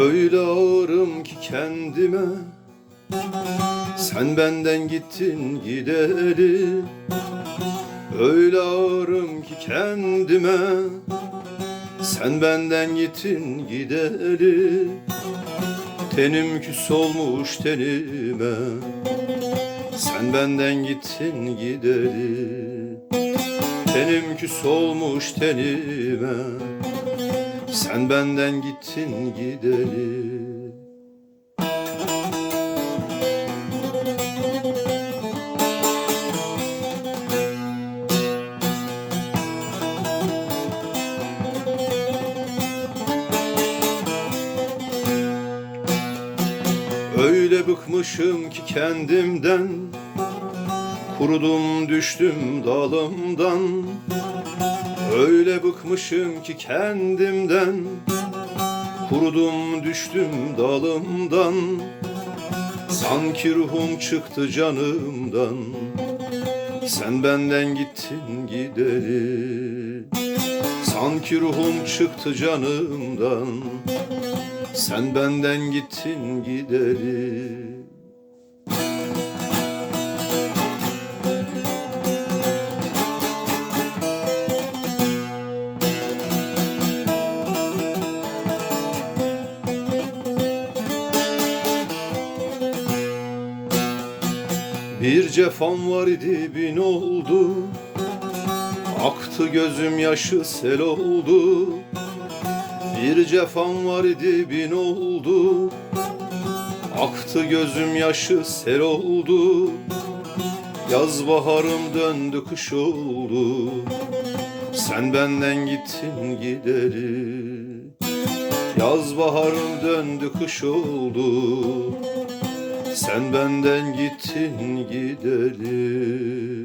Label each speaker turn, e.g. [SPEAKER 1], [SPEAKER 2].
[SPEAKER 1] Öyle ağırım ki kendime. Sen benden gittin gideri Öyle ağırım ki kendime Sen benden gittin gideri Tenim küs olmuş tenime. Sen benden gittin gideri Tenim küs olmuş tenime. Sen benden gittin gideri Öyle bıkmışım ki kendimden. Kurudum düştüm dalımdan. Öyle bıkmışım ki kendimden. Kurudum düştüm dalımdan. Sanki ruhum çıktı canımdan. Sen benden gittin gideri Sanki ruhum çıktı canımdan Sen benden gittin gideri Bir cefam var idi bin oldu. Aktı gözüm yaşı sel oldu Bir cefam var idi bin oldu. Aktı gözüm yaşı sel oldu. Yaz baharım döndü kış oldu. Sen benden gittin gideri Yaz baharım döndü kış oldu. Sen benden gittin gideli